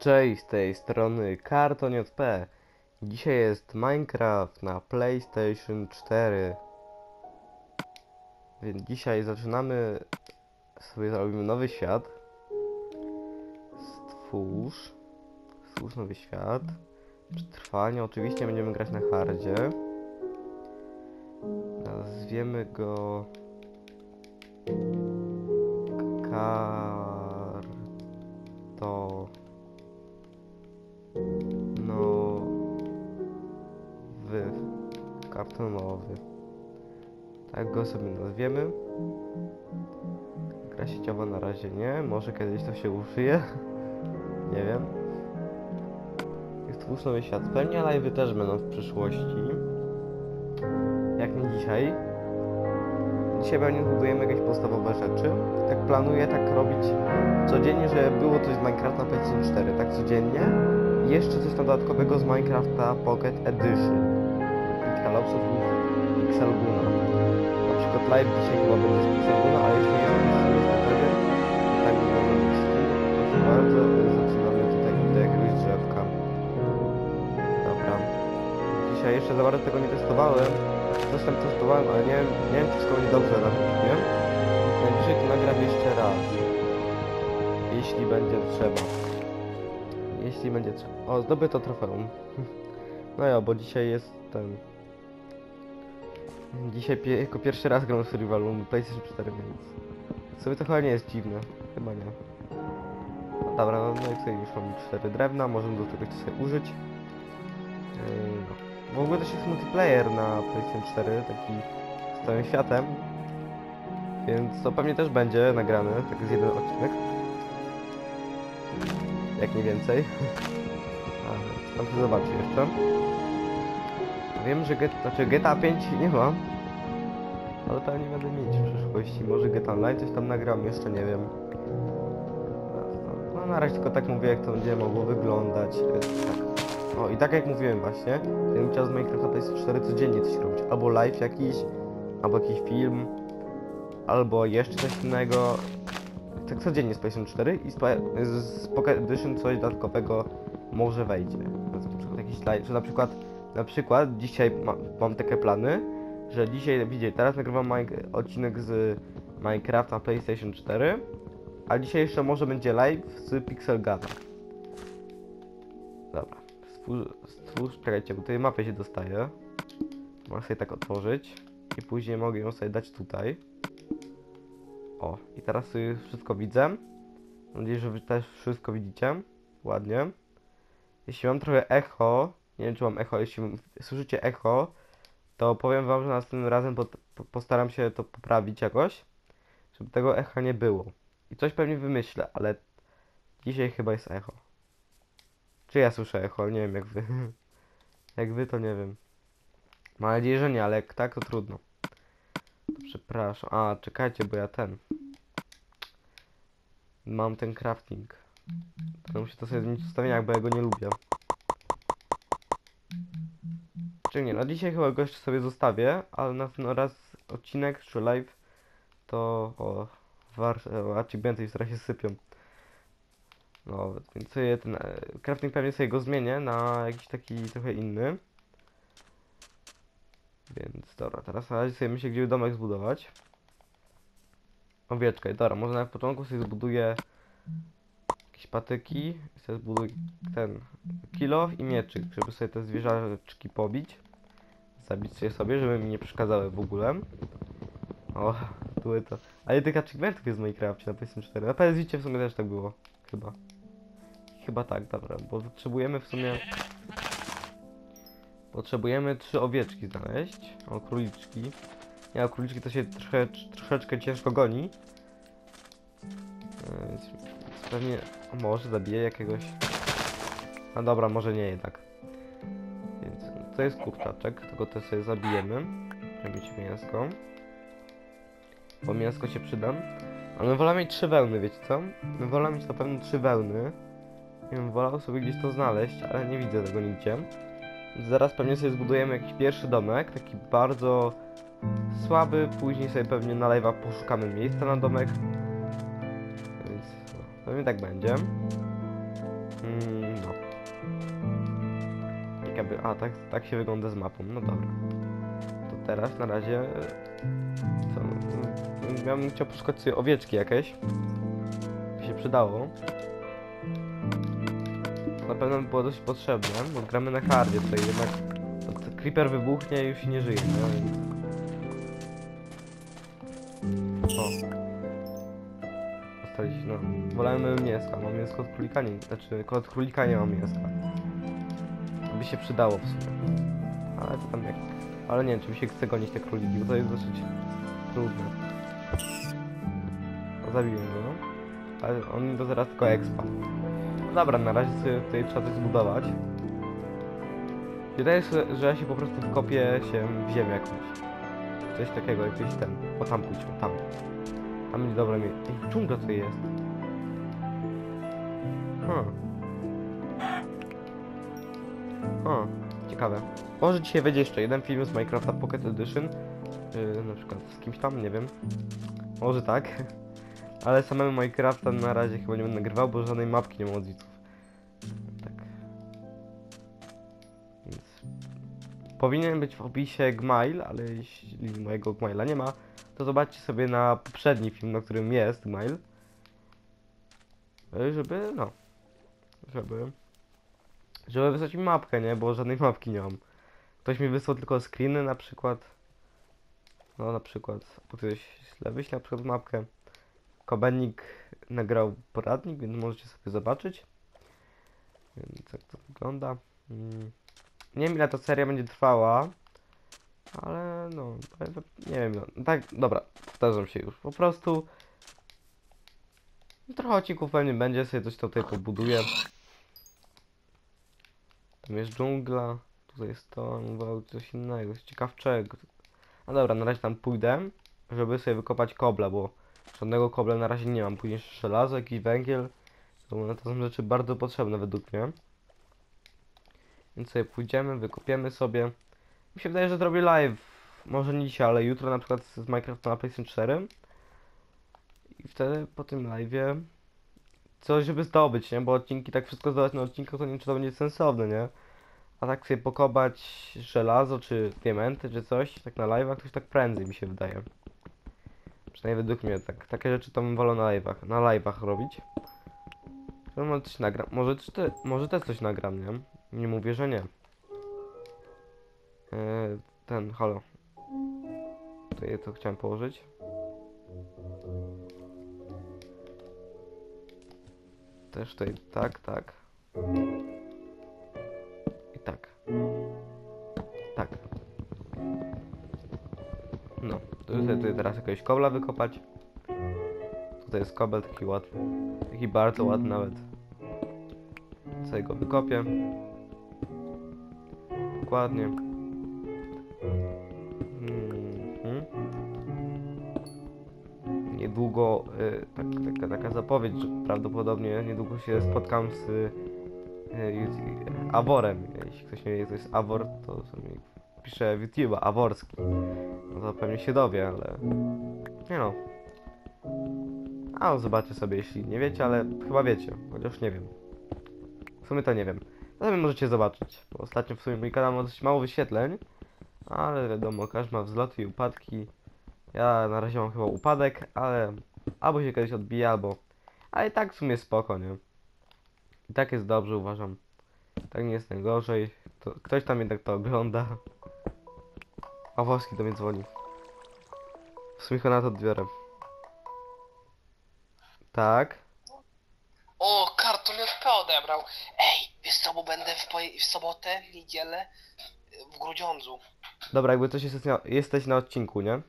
Cześć, z tej strony Karton.p Dzisiaj jest Minecraft na PlayStation 4 Więc dzisiaj zaczynamy sobie zrobimy nowy świat. Stwórz. Stwórz nowy świat. Przetrwanie, oczywiście będziemy grać na hardzie. Nazwiemy go Tak go sobie nazwiemy. Gra sieciowa na razie nie. Może kiedyś to się użyje. nie wiem. Jest twórz nowy świat. Pewnie live'y też będą w przyszłości. Jak nie dzisiaj. Dzisiaj pewnie zbudujemy jakieś podstawowe rzeczy. Tak planuję tak robić codziennie, żeby było coś z Minecrafta PlayStation 4. Tak codziennie i jeszcze coś tam dodatkowego z Minecrafta Pocket Edition. I Pixelguna. Na przykład live dzisiaj chyba będzie z Pixelguna, ale jeśli nie jestem pewien, tak nie może być. Proszę bardzo, zaczynamy tutaj do jakiegoś drzewka. Dobra. Dzisiaj jeszcze za bardzo tego nie testowałem. Coś tam testowałem, ale nie nie wiem czy wszystko będzie dobrze na filmie. Najwyżej to nagram jeszcze raz. Jeśli będzie trzeba. Jeśli będzie trzeba. O, zdobyto trofeum. No ja, bo dzisiaj jest ten. Dzisiaj pie jako pierwszy raz gram w Survivalu na PlayStation 4, więc sobie to chyba nie jest dziwne. Chyba nie. No dobra, no, no i tutaj już mam 4 drewna, możemy do czegoś sobie użyć. Yy, no. W ogóle też jest multiplayer na PlayStation 4, taki z całym światem. Więc to pewnie też będzie nagrane, tak z jeden odcinek jak nie więcej. A, tam się zobaczy jeszcze. Wiem, że get, znaczy GTA 5 nie ma, ale pewnie będę mieć w przyszłości. Może GTA Online coś tam nagram, jeszcze nie wiem. No na razie tylko tak mówię, jak to będzie mogło wyglądać. e, Tak. O i tak jak mówiłem właśnie, bym chciał z Minecrafta PlayStation 4 codziennie coś robić. Albo live jakiś, albo jakiś film, albo jeszcze coś innego tak codziennie z PlayStation 4 i z, z, coś dodatkowego może wejdzie. Na przykład jakiś live, że na przykład, na przykład dzisiaj ma, mam takie plany, że dzisiaj, widzicie, teraz nagrywam odcinek z Minecraft na PlayStation 4, a dzisiaj jeszcze może będzie live z Pixel Gana. Dobra, stwórz, stwórz, czekajcie, bo tutaj mapę się dostaje. Mogę sobie tak otworzyć i później mogę ją sobie dać tutaj. O, i teraz sobie wszystko widzę. Mam nadzieję, że wy też wszystko widzicie. Ładnie. Jeśli mam trochę echo, nie wiem czy mam echo, jeśli słyszycie echo, to powiem wam, że następnym razem po, po, postaram się to poprawić jakoś, żeby tego echa nie było. I coś pewnie wymyślę, ale dzisiaj chyba jest echo. Czy ja słyszę echo? Nie wiem jak wy. jak wy to nie wiem. Mam nadzieję, że nie, ale jak tak to trudno. Przepraszam. A, czekajcie, bo ja ten. Mam ten crafting. To muszę to sobie zmienić w ustawieniach, bo ja go nie lubię. Czy nie, no dzisiaj chyba go jeszcze sobie zostawię, ale na ten raz odcinek czy live to o, war, o achievementy już trochę się sypią. No, więc sobie ten e, crafting pewnie sobie go zmienię na jakiś taki trochę inny. Więc dobra, teraz na razie sobie myślę, gdzie domek zbudować. Owieczkę, dobra, może na początku sobie zbuduję jakieś patyki, sobie zbuduję ten kilo i mieczyk, żeby sobie te zwierzaczki pobić. Zabić je sobie, żeby mi nie przeszkadzały w ogóle. O, były to. Ale tych achievementów jest w Minecrafcie na PlayStation 4. Na PSVcie w sumie też tak było. Chyba. Chyba tak, dobra, bo potrzebujemy w sumie Potrzebujemy trzy owieczki znaleźć. O, króliczki. O króliczki to się trochę, troszeczkę ciężko goni. Więc, pewnie... Może zabiję jakiegoś... A dobra, może nie jednak. Więc to jest kurczaczek, tylko to sobie zabijemy. Mieć mięsko. Bo mięsko się przyda. Ale wolę mieć trzy wełny, wiecie co? Bym wolał mieć na pewno trzy wełny. Ja bym wolał sobie gdzieś to znaleźć, ale nie widzę tego nigdzie. Zaraz pewnie sobie zbudujemy jakiś pierwszy domek, taki bardzo słaby, później sobie pewnie na live'a poszukamy miejsca na domek. Pewnie tak będzie. Mm, no. Jakby, a tak, tak się wygląda z mapą, no dobra. To teraz na razie... e, Co? mm, Ja bym chciał poszukać sobie owieczki jakieś. By się przydało. Na pewno by było dość potrzebne, bo gramy na hardzie, tutaj jednak... Creeper wybuchnie i już nie żyje, no więc... O. Dostaliśmy. Wolałem mięska, mam mięsko od królika nie, znaczy od królika nie mam mięska. To by się przydało w sumie. Ale to tam jak... Ale nie wiem, czy mi się chce gonić te króliki, bo to jest dosyć trudne. No, zabiłem go, no. Ale on to zaraz tylko expa. No dobra, na razie sobie tutaj trzeba coś zbudować. Wydaje się, że ja się po prostu wkopię się w ziemię jakąś. Coś takiego, jakiś ten. O tam pójdźmy, tam. Tam będzie dobre miejsce. Ej, dżungla tutaj jest. Hmm. O, ciekawe. Może dzisiaj będzie jeszcze jeden film z Minecrafta Pocket Edition. Yy, na przykład z kimś tam, nie wiem. Może tak. Ale samego Minecrafta na razie chyba nie będę nagrywał, bo żadnej mapki nie mam od widzów. Tak. Więc... Powinien być w opisie Gmail, ale jeśli mojego Gmaila nie ma, to zobaczcie sobie na poprzedni film, na którym jest Gmail. Yy, Żeby, no. Żeby... Żeby wysłać mi mapkę, nie? Bo żadnej mapki nie mam. Ktoś mi wysłał tylko screeny na przykład. No na przykład. Ktoś wyśle na przykład mapkę. Kobennik nagrał poradnik, więc możecie sobie zobaczyć. Więc jak to wygląda. Mm. Nie wiem ile ta seria będzie trwała. Ale no, nie wiem, no, tak, dobra, powtarzam się już, po prostu trochę odcinków pewnie będzie, sobie coś tutaj pobuduję. Tam jest dżungla, tutaj jest to, mówię coś innego, coś ciekawczego. No dobra, na razie tam pójdę, żeby sobie wykopać kobla, bo żadnego kobla na razie nie mam. Później jeszcze żelazo, jakiś węgiel. To, to są rzeczy bardzo potrzebne według mnie. Więc sobie pójdziemy, wykopiemy sobie. Mi się wydaje, że zrobię live. Może nie dzisiaj, ale jutro na przykład z Minecrafta na PlayStation 4. Wtedy po tym live'ie coś żeby zdobyć, nie? Bo odcinki, tak wszystko zdobyć na odcinkach, to nie wiem, czy to będzie sensowne, nie? A tak sobie pokopać żelazo, czy diamenty, czy coś, tak na live'ach, to już tak prędzej mi się wydaje. Przynajmniej według mnie, tak, takie rzeczy to bym wolał na live'ach, na live'ach robić. To może coś nagram, może, też te, może też coś nagram, nie? Nie mówię, że nie. Eee, ten, halo. Tutaj to chciałem położyć. Też tutaj, tak, tak. I tak. Tak. No, tutaj, tutaj teraz jakiegoś kobla wykopać. Tutaj jest kobel taki łatwy. Taki bardzo ładny nawet. Sobie go wykopię. Dokładnie. Niedługo, y, tak, taka, taka zapowiedź, że prawdopodobnie niedługo się spotkam z y, Aworem. Jeśli ktoś nie wie, co jest Awor, to sobie pisze YouTube'a, Aworski. No to pewnie się dowie, ale nie no. A zobaczcie sobie, jeśli nie wiecie, ale chyba wiecie, chociaż nie wiem. W sumie to nie wiem. Zatem możecie zobaczyć, bo ostatnio w sumie mój kanał ma dość mało wyświetleń, ale wiadomo, każdy ma wzloty i upadki. Ja na razie mam chyba upadek, ale albo się kiedyś odbije, albo... Ale i tak w sumie spoko, nie? I tak jest dobrze, uważam. Tak nie jest najgorzej. To, ktoś tam jednak to ogląda. A Woski do mnie dzwoni. W sumie na to odbiorę. Tak? O, karton JP odebrał. Ej, wiesz co, bo będę w, w sobotę, w niedzielę w Grudziądzu. Dobra, jakby coś jest na, jesteś na odcinku, nie?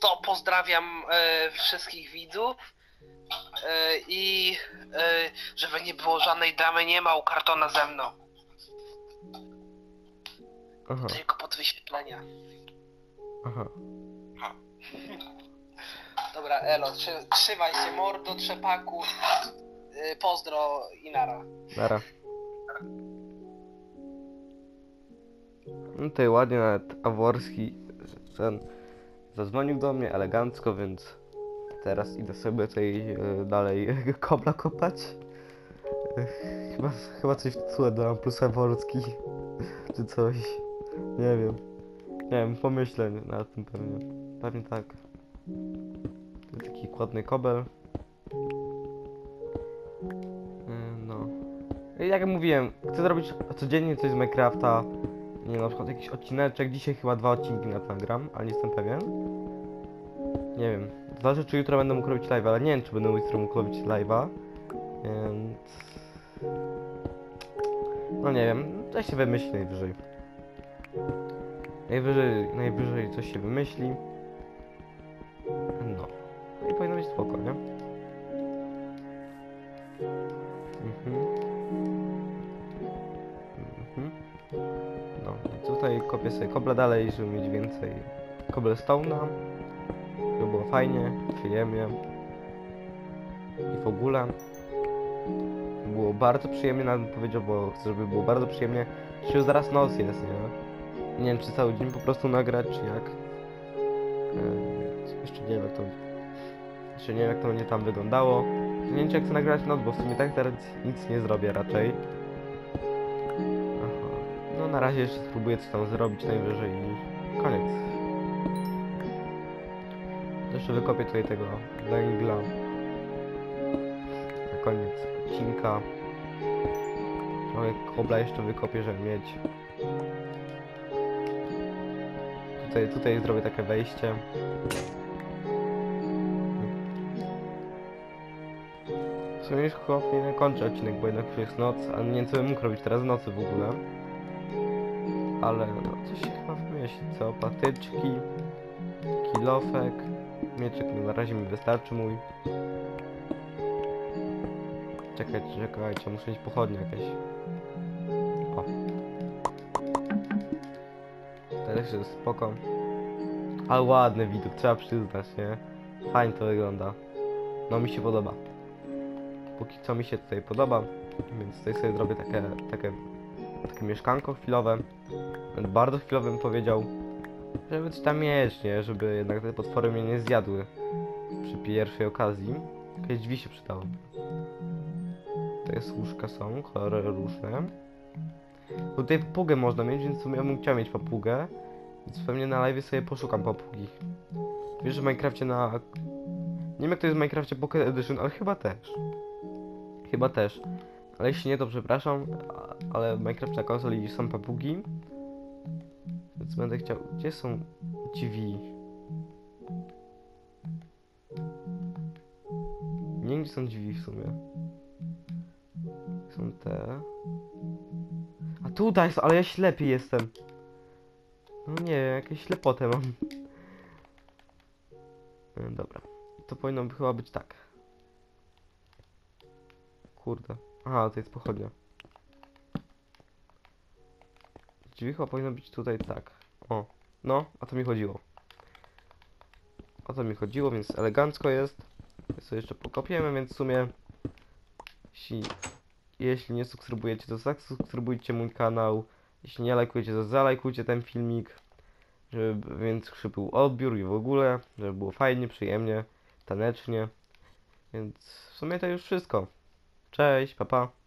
To pozdrawiam e, wszystkich widzów. E, I e, żeby nie było żadnej dramy, nie ma u kartona ze mną. Aha, Tylko pod wyświetlenia. aha. Dobra, Elo, trzy, trzymaj się mordo, trzepaku. E, pozdro i nara. Nara. No tutaj ładnie nawet Aworski ten zadzwonił do mnie elegancko, więc Teraz idę sobie tutaj e, dalej kobla kopać. E, Chyba, chyba coś w tle dam plus eworski. Czy coś. Nie wiem. Nie wiem, pomyślę nad tym pewnie. Pewnie tak. Taki kładny kobel. Yy, No. Jak mówiłem, chcę zrobić codziennie coś z Minecrafta. Nie na przykład jakiś odcineczek. Dzisiaj chyba dwa odcinki na to nagram, ale nie jestem pewien. Nie wiem. Zależy czy jutro będę mógł robić live, ale nie wiem czy będę jutro mógł robić live'a. Więc... No nie wiem, coś się wymyśli najwyżej. Najwyżej, najwyżej coś się wymyśli. No. No i powinno być spoko, nie? Mhm. Tutaj kopię sobie kobla dalej, żeby mieć więcej cobblestone'a. Żeby było fajnie, przyjemnie. I w ogóle. Było bardzo przyjemnie, nawet bym powiedział, bo chcę, żeby było bardzo przyjemnie. Czy już zaraz noc jest, nie? Nie wiem, czy cały dzień po prostu nagrać, czy jak. Eee, jeszcze nie wiem, jak to... Jeszcze nie wiem, jak to będzie tam wyglądało. Nie wiem, czy jak chcę nagrać noc, bo w sumie tak teraz nic nie zrobię raczej. Na razie jeszcze spróbuję coś tam zrobić najwyżej i koniec. Jeszcze wykopię tutaj tego węgla. Na koniec odcinka. Trochę kobla jeszcze wykopię, żeby mieć. Tutaj, tutaj zrobię takie wejście. W sumie już chyba kończyć odcinek, bo jednak już jest noc, a nie co bym mógł robić teraz w nocy w ogóle. Ale no coś się chyba wymyśli, co? Patyczki, kilofek, mieczek no, na razie mi wystarczy mój. Czekajcie, czekajcie, muszę mieć pochodnie jakieś. O. Teraz jest spoko. Ale ładny widok, trzeba przyznać, nie? Fajnie to wygląda. No mi się podoba. Póki co mi się tutaj podoba, więc tutaj sobie zrobię takie, takie, takie mieszkanko chwilowe. Bardzo chwilowe bym powiedział. Żeby coś tam mieć, nie? Żeby jednak te potwory mnie nie zjadły przy pierwszej okazji. Jakieś drzwi się przydały. Tutaj łóżka są, kolory różne. Tutaj papugę można mieć, więc w ja bym chciał mieć papugę. Więc pewnie na live sobie poszukam papugi. Wiesz, że w Minecrafcie na... Nie wiem jak to jest w Minecrafcie Pocket Edition, ale chyba też. Chyba też. Ale jeśli nie, to przepraszam, ale w Minecraft na konsoli są papugi. Więc będę chciał... Gdzie są drzwi? Nie wiem, gdzie są drzwi w sumie. Są te... A tutaj są, ale ja ślepy jestem. No nie jakieś ślepotę mam. E, Dobra. To powinno chyba być tak. Kurde. Aha, to jest pochodnia. Drzwi chyba powinno być tutaj tak. O. No, o to mi chodziło. O to mi chodziło, więc elegancko jest. My sobie jeszcze pokopiemy, więc w sumie... Jeśli, jeśli nie subskrybujecie, to zasubskrybujcie mój kanał. Jeśli nie lajkujecie, to zalajkujcie ten filmik. Żeby większy był odbiór i w ogóle, żeby było fajnie, przyjemnie, tanecznie. Więc w sumie to już wszystko. Cześć, papa. Pa.